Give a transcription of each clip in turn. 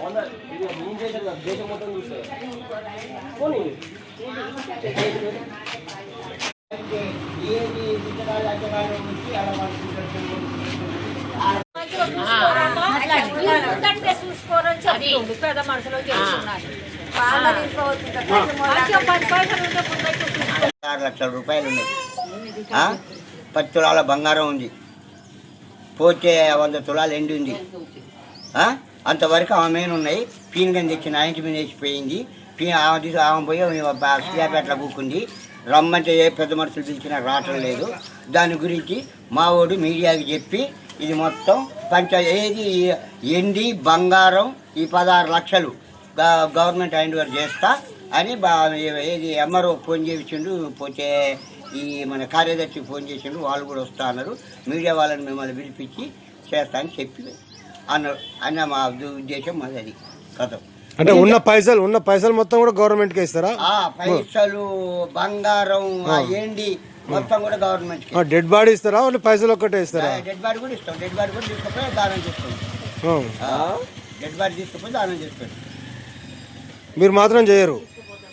వంద నేను చేశాను కదా దేశం మొత్తం పోనీ. ఏది వచ్చి అలా చూసుకోరని పెద్ద మనుషులు ఆరు లక్షల రూపాయలు ఉన్నాయి? పది తులాల బంగారం ఉంది. పోతే వంద తులాలు ఎండి ఉంది ఆ? అంతవరకు ఆమె మీద ఉన్నాయి పీనగని తెచ్చి నా ఇంటి మీద వేసిపోయింది పీ ఆమె తీసి ఆమె పోయి స్లాపేట్ల కూకుంది. రమ్మంటే ఏ పెద్ద మనుషులు పిలిచినా రావటం లేదు. దాని గురించి మావోడు మీడియాకి చెప్పి ఇది మొత్తం పంచ ఏది ఎండి బంగారం ఈ పదహారు లక్షలు గవర్నమెంట్ హ్యాండ్ ఓవర్ చేస్తా అని ఏది ఎంఆర్ఓ ఫోన్ చేసిండు పోతే ఈ మన కార్యదర్శి ఫోన్ చేసిండు. వాళ్ళు కూడా వస్తా అన్నారు. మీడియా వాళ్ళని మిమ్మల్ని పిలిపించి చేస్తా అని చెప్పి అన్నారు అన్న మా ఉద్దేశం మాది అది. కథ. అంటే ఉన్న పైసలు ఉన్న పైసలు మొత్తం కూడా గవర్నమెంట్కే ఇస్తారా? ఆ పైసలు బంగారం ఆ ఏండి మొత్తం కూడా గవర్నమెంట్కి. ఆ, డెడ్ బాడీ ఇస్తారా? వాళ్ళు పైసలు ఒక్కటే ఇస్తారా? డెడ్ బాడీ కూడా ఇస్తాం. డెడ్ బాడీ కూడా తీసుకుపోయి దానం చేస్తాం. ఆ. డెడ్ బాడీ తీసుకుపోయి దానం చేస్తాం. మీరు మాత్రం చేయరు?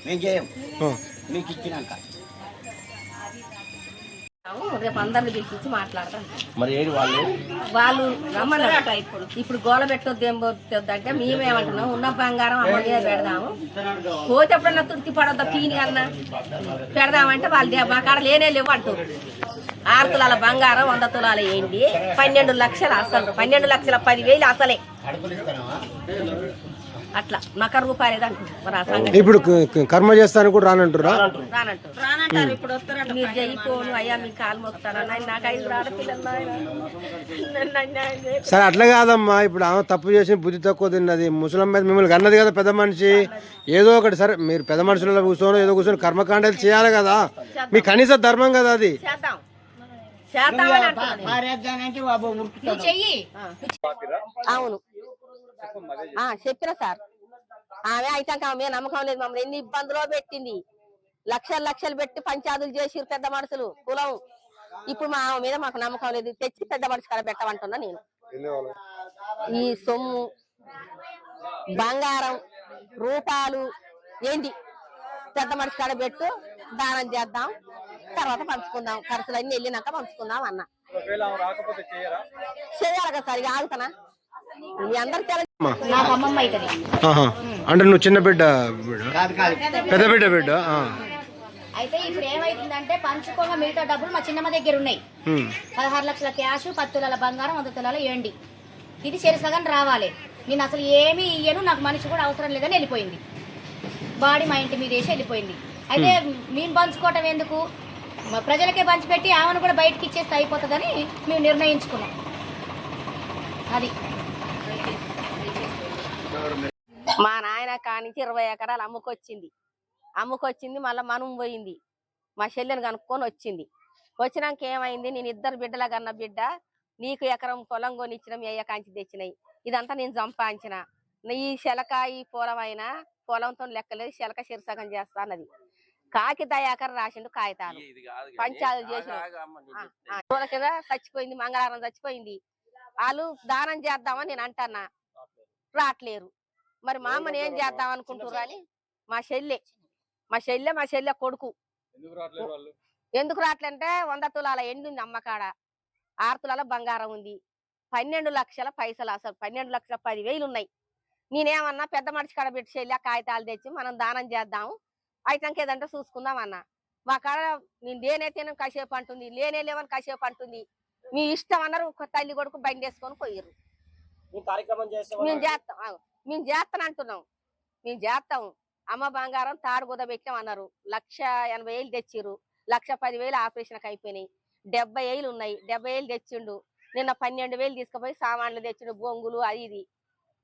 మేము చేయం. ఆ. మీకు ఇచ్చినాక. రేపు అందరిని పిలిపించి మరి వాళ్ళు? వాళ్ళు ఇప్పుడు ఇప్పుడు గోల పెట్టొద్దు ఏం పోతుంది అంటే మేమేమంటున్నాం ఉన్న బంగారం అమ్మ మీద పెడదాము. పోతే ఎప్పుడన్నా తుర్తి పడొద్దా పీని అన్న? పెడదామంటే వాళ్ళు మా కాడ లేనే లేవు అంటారు ఆరు తులాల బంగారం వంద తులాల ఏంటి? పన్నెండు లక్షలు అసలు. పన్నెండు లక్షల పదివేలు అసలే. అట్లా. రూపాయలు ఇప్పుడు కర్మ చేస్తానికి కూడా రానంటురా రానంటారు రానంటారు ఇప్పుడు వస్తారంట మీరు జైపోను అయ్యా మీ కాలు నాకు ఐదు ఆడపిల్లలు సరే అట్లా కాదమ్మా. ఇప్పుడు ఆమె తప్పు చేసి బుద్ధి తక్కువ తిన్నది. ముసలం మీద మిమ్మల్ని అన్నది కదా పెద్ద మనిషి. ఏదో ఒకటి సరే మీరు పెద్ద మనుషులలో కూర్చొని ఏదో కూర్చొని కర్మకాండాలు చేయాలి కదా. మీ కనీస ధర్మం కదా అది. చేద్దాం. అవును. ఆ, చెప్పిన సార్. ఆమె అయితే ఆమె నమ్మకం లేదు మమ్మల్ని. ఎన్ని ఇబ్బందులో పెట్టింది? లక్షలు లక్షలు పెట్టి పంచాదులు చేసిరు పెద్ద మనుషులు. కులం. ఇప్పుడు మా ఆమె మీద మాకు నమ్మకం లేదు. తెచ్చి పెద్ద మనిషి కాడ పెట్టమంటున్నా నేను. ఈ సొమ్ము బంగారం రూపాలు ఏంటి పెద్ద మనిషి కాడ పెట్టు దానం చేద్దాం తర్వాత పంచుకుందాం. ఖర్చులు అన్ని వెళ్ళినాక పంచుకుందాం అన్న. చేయాలి కదా సార్ ఇక ఆగుతానా? అంటే నువ్వు చిన్న బిడ్డ పెద్ద బిడ్డ. బిడ్డ ఆ. అయితే ఇప్పుడు ఏమైతుందంటే పంచుకోగా మిగతా డబ్బులు మా చిన్నమ్మ దగ్గర ఉన్నాయి. పదహారు లక్షల క్యాష్ పది తులాల బంగారం వంద తులాల ఏండి. ఇది సరి సగం రావాలి. నేను అసలు ఏమీ ఇయ్యను నాకు మనిషి కూడా అవసరం లేదని వెళ్ళిపోయింది. బాడీ మా ఇంటి మీద వేసి వెళ్ళిపోయింది. అయితే మేము పంచుకోవటం ఎందుకు? మా ప్రజలకే పంచిపెట్టి ఆమెను కూడా బయటకి ఇచ్చేస్తే అయిపోతుందని మేము నిర్ణయించుకున్నాం. అది. మా నాయన కానించి ఇరవై ఎకరాలు అమ్ముకొచ్చింది. అమ్ముకొచ్చింది మళ్ళీ మనం పోయింది. మా చెల్లెని కనుక్కొని వచ్చింది. వచ్చినాక ఏమైంది? నేను ఇద్దరు బిడ్డల కన్న బిడ్డ నీకు ఎకరం పొలం కొనిచ్చిన అయ్య కాంచి తెచ్చినాయి? ఇదంతా నేను సంపాదించిన. ఈ శలక ఈ పొలమైన పొలంతో లెక్కలేదు శలక శిరసగం చేస్తా అన్నది. కాకి దయాకర్ రాసిండు కాగితాలు. పంచాయతీలు చేసిన. కింద చచ్చిపోయింది మంగళవారం చచ్చిపోయింది. వాళ్ళు దానం చేద్దామని నేను అంటన్నా. రావట్లేరు. మరి మా అమ్మని ఏం చేద్దాం అనుకుంటున్నారు అని మా చెల్లె. మా చెల్లె మా చెల్లె కొడుకు. ఎందుకు రావట్లంటే వంద తులాల ఎండు ఉంది అమ్మకాడ. ఆరు తులాల బంగారం ఉంది. పన్నెండు లక్షల పైసలు అసలు. పన్నెండు లక్షల పదివేలు ఉన్నాయి. నేనేమన్నా పెద్ద మనిషి కాడ పెట్టి చెల్లి కాగితాలు తెచ్చి మనం దానం చేద్దాము. అయితే ఏదంటే చూసుకుందాం అన్న. మా కాడ నేను దేనైతే కాసేపు అంటుంది. లేనే లేవని కాసేపు అంటుంది. మీ ఇష్టం అన్నారు తల్లి కొడుకు బండి వేసుకొని పోయారు ఈ కార్యక్రమం చేస్తే మేము చేస్తాం మేము చేస్తాం అంటున్నాం. మేము చేస్తాం. అమ్మ బంగారం తాడు కుదబెట్టాం అన్నారు. లక్ష ఎనభై వేలు తెచ్చిర్రు. లక్ష పది వేలు ఆపరేషన్కి అయిపోయినాయి. డెబ్బై వేలు ఉన్నాయి. డెబ్బై వేలు తెచ్చిండు. నిన్న పన్నెండు వేలు తీసుకుపోయి సామాన్లు తెచ్చిండు బొంగులు అది ఇది.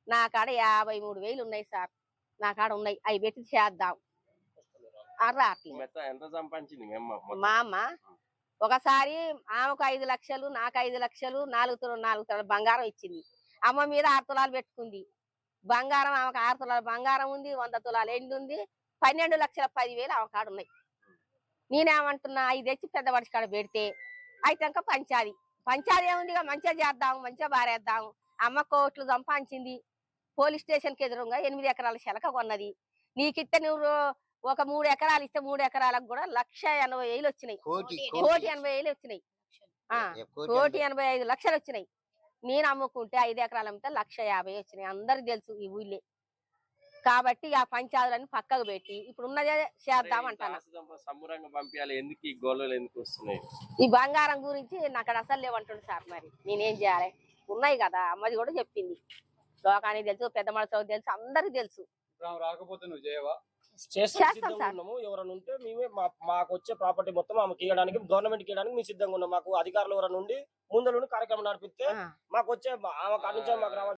నా కాడ యాభై మూడు వేలు ఉన్నాయి సార్. నా కాడ ఉన్నాయి. అవి పెట్టి చేద్దాం. మొత్తం? మా అమ్మ ఒకసారి ఆమెకు ఐదు లక్షలు నాకు ఐదు లక్షలు నాలుగు తులాలు నాలుగు తులాలు బంగారం ఇచ్చింది. అమ్మ మీద ఆరు తులాలు పెట్టుకుంది. బంగారం ఆమెకు ఆరు తులాలు బంగారం ఉంది వంద తులాలు ఎండు ఉంది. పన్నెండు లక్షల పదివేలు ఆమె కాడ ఉన్నాయి. నేనేమంటున్నా ఐదు తెచ్చి పెద్ద మనిషి కాడ పెడితే అయితే ఇంకా పంచాది. పంచాది ఏముంది మంచిగా చేద్దాం మంచిగా బారేద్దాము. అమ్మ కోట్లు సంపాదించింది. పోలీస్ స్టేషన్కి ఎదురుగా ఎనిమిది ఎకరాల శలక కొన్నది. నీకిత్త నువ్వు ఒక మూడు ఎకరాలు ఇస్తే మూడు ఎకరాలకు కూడా లక్ష ఎనభై వేలు వచ్చినాయి. కోటి ఎనభై వేలు వచ్చినాయి. ఆ కోటి ఎనభై. ఐదు లక్షలు వచ్చినాయి. నేను అమ్ముకుంటే ఐదు ఎకరాలు అమ్మితే లక్ష యాభై వచ్చినాయి. అందరికి తెలుసు ఈ ఊళ్ళే. కాబట్టి ఆ పంచాదులన్నీ పక్కకు పెట్టి ఇప్పుడు ఉన్నదే చేద్దాం అంటాను? పంపించాలి. ఎందుకు ఈ గొడవలు ఎందుకు వస్తున్నాయి? ఈ బంగారం గురించి నాకు అక్కడ అసలు లేవంటుండు సార్ మరి. నేనేం చేయాలి? ఉన్నాయి కదా. అమ్మది కూడా చెప్పింది. లోకానికి తెలుసు పెద్ద మనసు తెలుసు అందరికి తెలుసు. రాకపోతే నువ్వు చేయవా చేస్తాం సిద్ధంగా సార్. ఉన్నాము ఎవరైనా ఉంటే మేమే మా- మాకు వచ్చే ప్రాపర్టీ మొత్తం ఆమెకి ఇవ్వడానికి గవర్నమెంట్ ఇవ్వడానికి మేము సిద్ధంగా ఉన్నాం మాకు అధికారులు ఎవరైనా ఉండి ముందు నుండి కార్యక్రమం నడిపిస్తే ఆ. మాకు వచ్చే ఆమె కాడ నుంచి మాకు రావాల్సిన